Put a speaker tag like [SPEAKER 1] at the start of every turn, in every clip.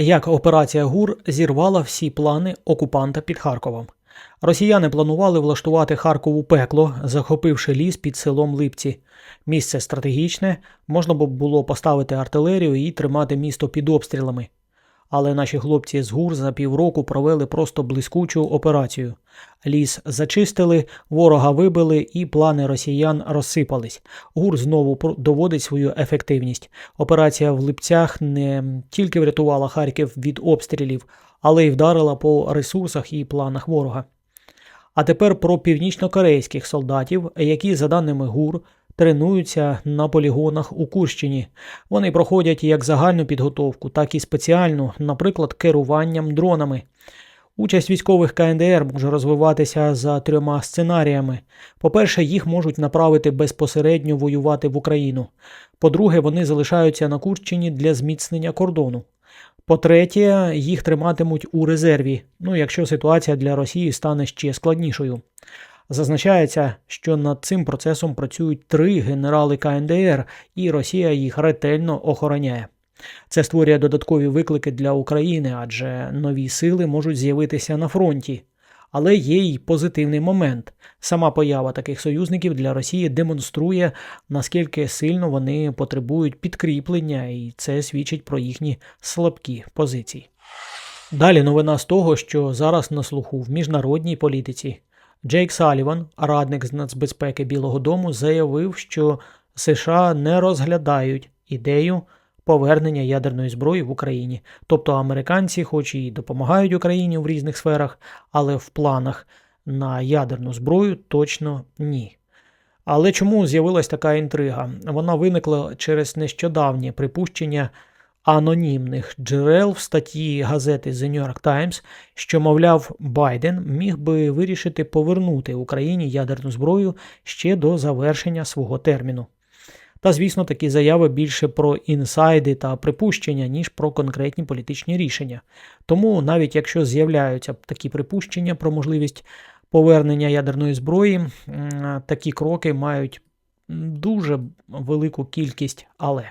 [SPEAKER 1] Як операція ГУР зірвала всі плани окупанта під Харковом. Росіяни планували влаштувати Харкову пекло, захопивши ліс під селом Липці. Місце стратегічне, можна було поставити артилерію і тримати місто під обстрілами. Але наші хлопці з ГУР за півроку провели просто блискучу операцію. Ліс зачистили, ворога вибили і плани росіян розсипались. ГУР знову доводить свою ефективність. Операція в Липцях не тільки врятувала Харків від обстрілів, але й вдарила по ресурсах і планах ворога. А тепер про північнокорейських солдатів, які, за даними ГУР, тренуються на полігонах у Курщині. Вони проходять як загальну підготовку, так і спеціальну, наприклад, керуванням дронами. Участь військових КНДР може розвиватися за трьома сценаріями. По-перше, їх можуть направити безпосередньо воювати в Україну. По-друге, вони залишаються на Курщині для зміцнення кордону. По-третє, їх триматимуть у резерві, ну якщо ситуація для Росії стане ще складнішою. Зазначається, що над цим процесом працюють три генерали КНДР, і Росія їх ретельно охороняє. Це створює додаткові виклики для України, адже нові сили можуть з'явитися на фронті. Але є й позитивний момент. Сама поява таких союзників для Росії демонструє, наскільки сильно вони потребують підкріплення, і це свідчить про їхні слабкі позиції. Далі новина з того, що зараз на слуху в міжнародній політиці. Джейк Саліван, радник з нацбезпеки Білого Дому, заявив, що США не розглядають ідею повернення ядерної зброї в Україні. Тобто американці, хоч і допомагають Україні в різних сферах, але в планах на ядерну зброю точно ні. Але чому з'явилась така інтрига? Вона виникла через нещодавнє припущення анонімних джерел в статті газети The New York Times, що, мовляв, Байден міг би вирішити повернути Україні ядерну зброю ще до завершення свого терміну. Та, звісно, такі заяви більше про інсайди та припущення, ніж про конкретні політичні рішення. Тому, навіть якщо з'являються такі припущення про можливість повернення ядерної зброї, такі кроки мають дуже велику кількість але.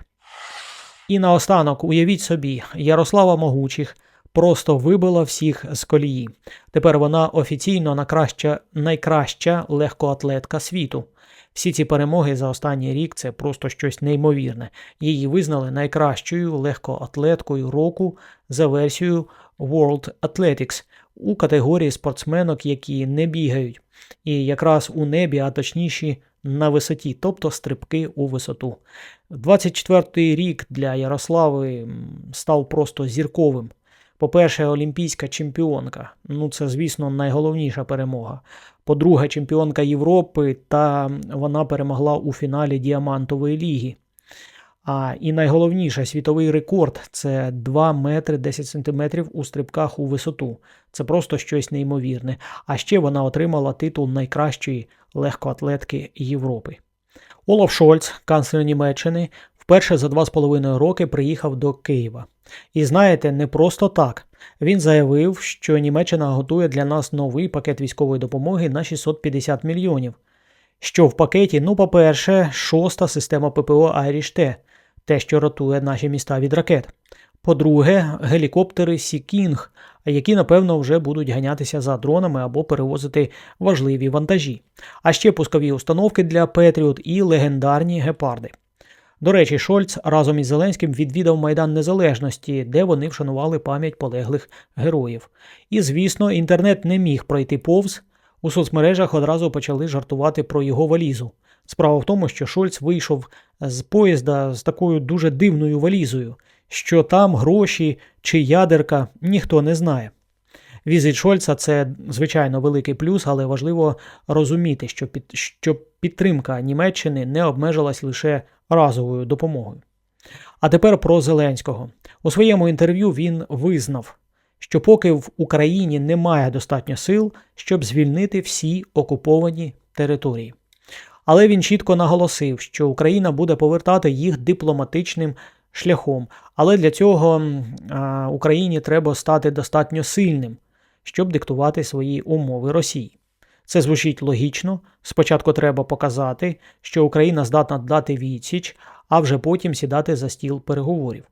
[SPEAKER 1] І наостанок, уявіть собі, Ярослава Могучих просто вибила всіх з колії. Тепер вона офіційно найкраща, найкраща легкоатлетка світу. Всі ці перемоги за останній рік це просто щось неймовірне. Її визнали найкращою легкоатлеткою року за версією World Athletics у категорії спортсменок, які не бігають, і якраз у небі, а точніше на висоті, тобто стрибки у висоту. 24-й рік для Ярослави став просто зірковим. По-перше, олімпійська чемпіонка. Ну, це, звісно, найголовніша перемога. По-друге, чемпіонка Європи, та вона перемогла у фіналі Діамантової ліги. А і найголовніше світовий рекорд це 2 метри 10 сантиметрів у стрибках у висоту. Це просто щось неймовірне. А ще вона отримала титул найкращої легкоатлетки Європи. Олаф Шольц, канцлер Німеччини, вперше за два з половиною роки приїхав до Києва. І знаєте, не просто так. Він заявив, що Німеччина готує для нас новий пакет військової допомоги на 650 мільйонів. Що в пакеті? Ну, по-перше, шоста система ППО Irish-T, те, що ротує наші міста від ракет. По-друге, гелікоптери Сі-Кінг, які, напевно, вже будуть ганятися за дронами або перевозити важливі вантажі. А ще пускові установки для Петріот і легендарні гепарди. До речі, Шольц разом із Зеленським відвідав Майдан Незалежності, де вони вшанували пам'ять полеглих героїв. І, звісно, інтернет не міг пройти повз. У соцмережах одразу почали жартувати про його валізу. Справа в тому, що Шольц вийшов з поїзда з такою дуже дивною валізою, що там гроші чи ядерка ніхто не знає. Візит Шольца це звичайно великий плюс, але важливо розуміти, що, під, що підтримка Німеччини не обмежилась лише разовою допомогою. А тепер про Зеленського. У своєму інтерв'ю він визнав, що поки в Україні немає достатньо сил, щоб звільнити всі окуповані території. Але він чітко наголосив, що Україна буде повертати їх дипломатичним шляхом. Але для цього а, Україні треба стати достатньо сильним, щоб диктувати свої умови Росії. Це звучить логічно. Спочатку треба показати, що Україна здатна дати відсіч, а вже потім сідати за стіл переговорів.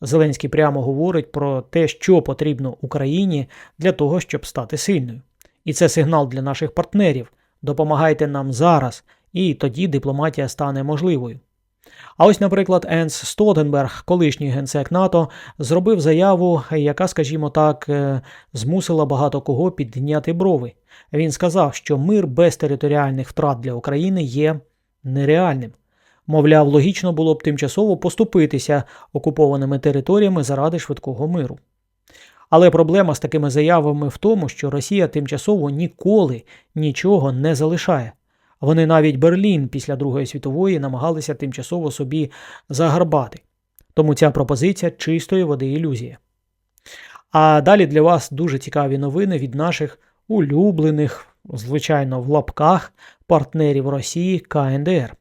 [SPEAKER 1] Зеленський прямо говорить про те, що потрібно Україні для того, щоб стати сильною. І це сигнал для наших партнерів. Допомагайте нам зараз, і тоді дипломатія стане можливою. А ось, наприклад, Енс Столтенберг, колишній генсек НАТО, зробив заяву, яка, скажімо так, е, змусила багато кого підняти брови. Він сказав, що мир без територіальних втрат для України є нереальним. Мовляв, логічно було б тимчасово поступитися окупованими територіями заради швидкого миру. Але проблема з такими заявами в тому, що Росія тимчасово ніколи нічого не залишає. Вони навіть Берлін після Другої світової намагалися тимчасово собі загарбати. Тому ця пропозиція чистої води ілюзія. А далі для вас дуже цікаві новини від наших улюблених, звичайно, в лапках партнерів Росії КНДР.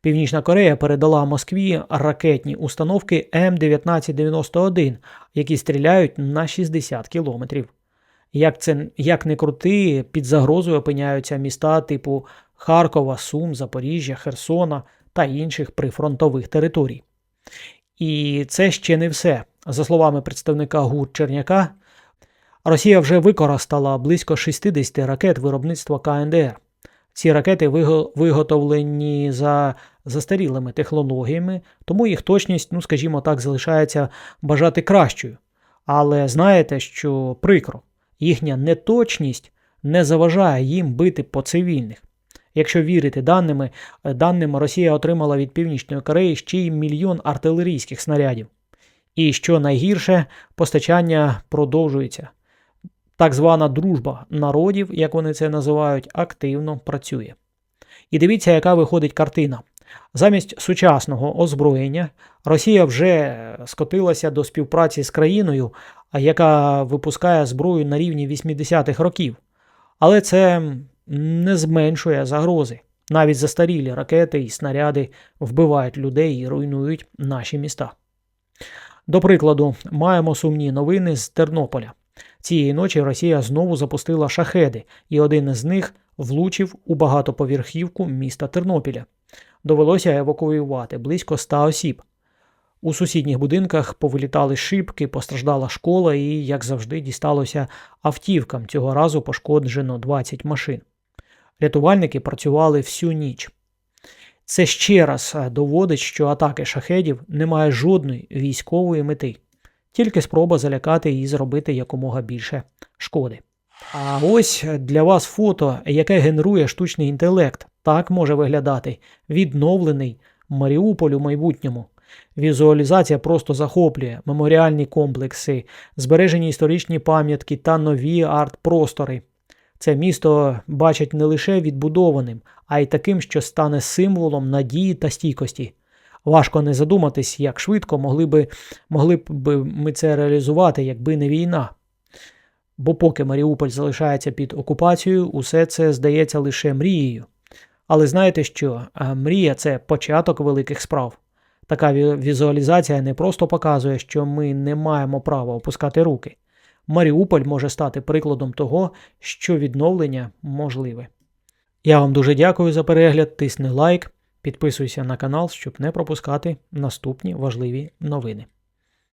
[SPEAKER 1] Північна Корея передала Москві ракетні установки М1991, які стріляють на 60 кілометрів. Як це як не крути, під загрозою опиняються міста типу Харкова, Сум, Запоріжжя, Херсона та інших прифронтових територій. І це ще не все. За словами представника ГУР Черняка, Росія вже використала близько 60 ракет виробництва КНДР. Ці ракети виготовлені за застарілими технологіями, тому їх точність, ну скажімо так, залишається бажати кращою. Але знаєте, що прикро, їхня неточність не заважає їм бити по цивільних. Якщо вірити даними, даним Росія отримала від Північної Кореї ще й мільйон артилерійських снарядів. І що найгірше, постачання продовжується. Так звана дружба народів, як вони це називають, активно працює. І дивіться, яка виходить картина. Замість сучасного озброєння Росія вже скотилася до співпраці з країною, яка випускає зброю на рівні 80-х років. Але це не зменшує загрози. Навіть застарілі ракети і снаряди вбивають людей і руйнують наші міста. До прикладу, маємо сумні новини з Тернополя. Цієї ночі Росія знову запустила шахеди, і один із них влучив у багатоповерхівку міста Тернопіля. Довелося евакуювати близько 100 осіб. У сусідніх будинках повилітали шибки, постраждала школа і, як завжди, дісталося автівкам. Цього разу пошкоджено 20 машин. Рятувальники працювали всю ніч. Це ще раз доводить, що атаки шахедів не має жодної військової мети, тільки спроба залякати і зробити якомога більше шкоди. А ось для вас фото, яке генерує штучний інтелект, так може виглядати відновлений Маріуполь у майбутньому. Візуалізація просто захоплює меморіальні комплекси, збережені історичні пам'ятки та нові арт-простори. Це місто бачать не лише відбудованим, а й таким, що стане символом надії та стійкості. Важко не задуматись, як швидко могли би, могли б ми це реалізувати, якби не війна. Бо поки Маріуполь залишається під окупацією, усе це здається лише мрією. Але знаєте що? Мрія це початок великих справ. Така візуалізація не просто показує, що ми не маємо права опускати руки. Маріуполь може стати прикладом того, що відновлення можливе. Я вам дуже дякую за перегляд, тисни лайк, підписуйся на канал, щоб не пропускати наступні важливі новини.